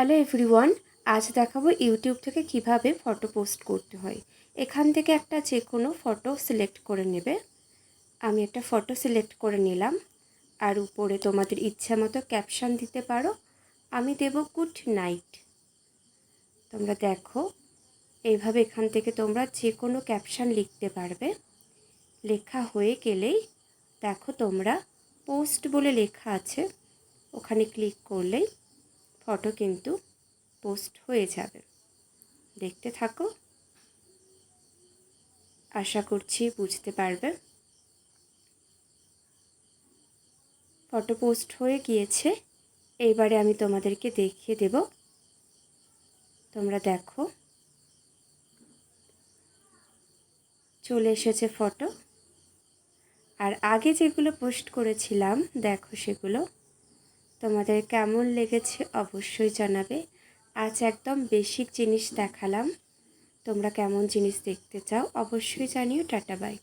Hello everyone আজ দেখাবো YouTube থেকে কীভাবে ফটো পোস্ট করতে হয়। এখান থেকে একটা যে কোনো ফটো সিলেক্ট করে নেবে। আমি একটা ফটো সিলেক্ট করে নিলাম। আর উপরে তোমাদের ইচ্ছা মতো ক্যাপশন দিতে পারো। আমি দেব গুড নাইট তোমরা দেখো, এইভাবে এখান থেকে তোমরা যে কোনো ক্যাপশন লিখতে পারবে। লেখা হয়ে গেলেই দেখো তোমরা পোস্ট বলে লেখা আছে। ওখানে ক্লিক করলেই ফটো কিন্তু পোস্ট হয়ে যাবে। দেখতে থাকো। আশা করছি বুঝতে পারবে। ফটো পোস্ট হয়ে গিয়েছে। এইবারে আমি তোমাদেরকে দেখিয়ে দেব। তোমরা দেখো। চলে এসেছে ফটো। আর আগে যেগুলো পোস্ট করেছিলাম, দেখো সেগুলো। তোমাদের কেমন লেগেছে অবশ্যই জানাবে। আজ একদম বেসিক জিনিস দেখালাম। তোমরা কেমন জিনিস দেখতে চাও অবশ্যই জানিও, টাটা বাই